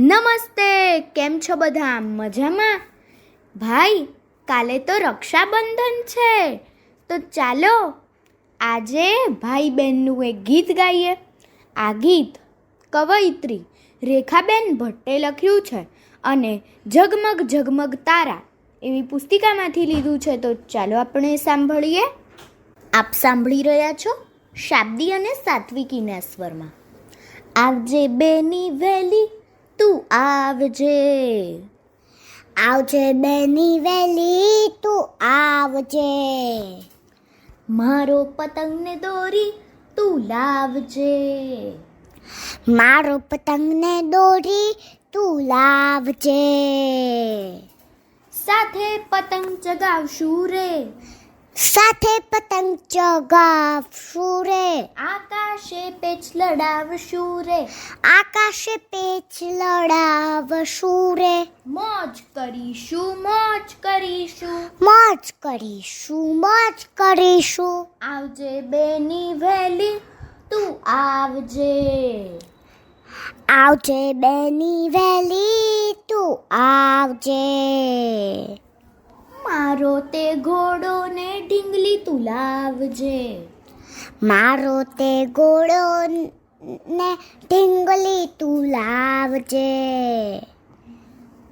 નમસ્તે, કેમ છો બધા? મજામાં? ભાઈ, કાલે તો રક્ષાબંધન છે. તો ચાલો, આજે ભાઈ બહેનનું એક ગીત ગાઈએ. આ ગીત કવયિત્રી રેખાબેન ભટ્ટે લખ્યું છે અને ઝગમગ ઝગમગ તારા એવી પુસ્તિકામાંથી લીધું છે. તો ચાલો આપણે સાંભળીએ. આપ સાંભળી રહ્યા છો શાબ્દી અને સાત્વિકીના સ્વરમાં. આવજે બેની વેલી તું આવજે. આવજે બેની વેલી, તું આવજે. મારો પતંગને દોરી, તું લાવજે. મારો પતંગને દોરી, તું લાવજે. સાથે પતંગ ચગાવશું રે. સાથે પતંગ ચગાવશું રે. આકાશે પેચ લડાવશું રે. આકાશે પેચ લડાવશું રે. મોજ કરીશું મોજ કરીશું. મોજ કરીશું મોજ કરીશું. આવજે બેની વેલી તું આવજે. આવજે બેની વેલી તું આવજે. મારો તે ઘોડો ને ઢીંગલી તું લાવજે. મારો તે ઘોડો ને ઢીંગલી તું લાવજે.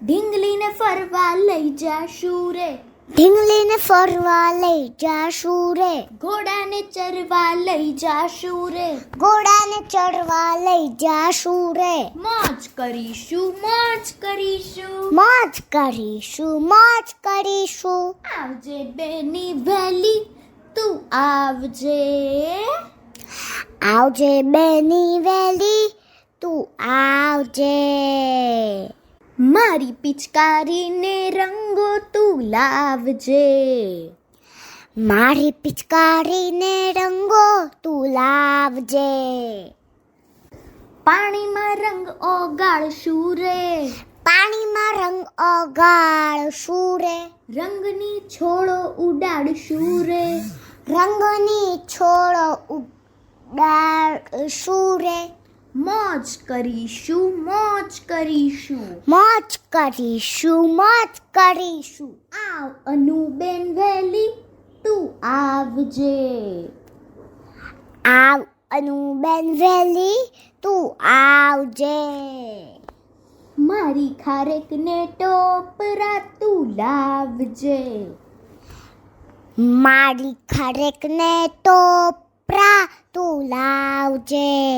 ઢીંગલીને ફરવા લઈ જાશું રે. ઢીંગલીને ફરવા લઈ જાશું રે. ઘોડાને ચરવા લઈ જાશું રે. ઘોડાને ચડવા લઈ જાશું રે. મોજ કરીશું મોજ કરીશું. મોજ કરીશું મોજ કરીશું. આવજે બેની વેલી તું આવજે. આવજે બેની વેલી તું આવજે. મારી પિચકારીને રંગો તું લાવજે. મારી પિચકારીને રંગો તું લાવજે. પાણીમાં રંગ ઓગાળશું રે. પાણીમાં રંગ ઓગાળશું રે. રંગની છોડો ઉડાડશું રે. રંગની છોડો ઉડાડશું રે. મોજ કરીશું મોજ કરીશું. મોજ કરીશું મોજ કરીશું. આવ અનુબેન વેલી તું આવજે. આવ અનુબેન વેલી તું આવજે. મારી ખારેકને ટોપરા તું લાવજે. મારી ખરેકને ટોપરા તું લાવજે.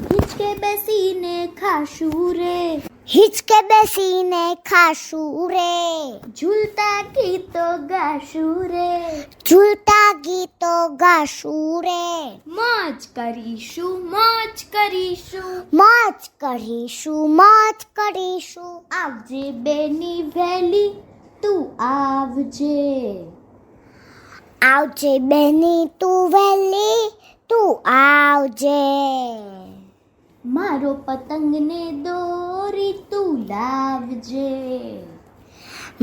હિચકે બેસીને ખાશું રે. હિચકે બેસીને ખાશું રે. ઝૂલતા ગીતો ગાશું રે. ઝૂલતા ગાશું રે મોજ કરીશું મોજ કરીશું. મોજ કરીશું મોજ કરીશું. આવજે બેની વેલી તું આવજે. આવજે બેની તું વહેલી તું આવજે. મારો પતંગને દોરી તું લાવજે.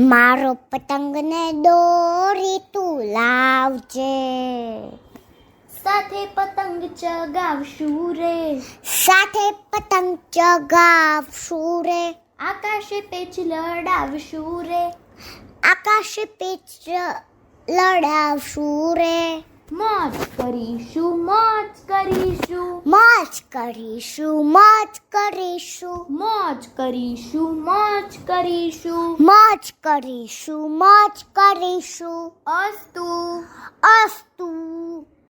મારો પતંગને દોરી તું લાવજે. સાથે પતંગ ચગાવશું રે. સાથે પતંગ ચગાવશું રે. આકાશે પેચ લડાવશું રે. આકાશે પેચ લડાવશું રે. મોજ કરીશું મોજ કરીશું. મોજ કરીશું મોજ કરીશું. મોજ કરીશું મોજ કરીશું. મોજ કરીશું મોજ કરીશું. અસ્તુ. અસ્તુ.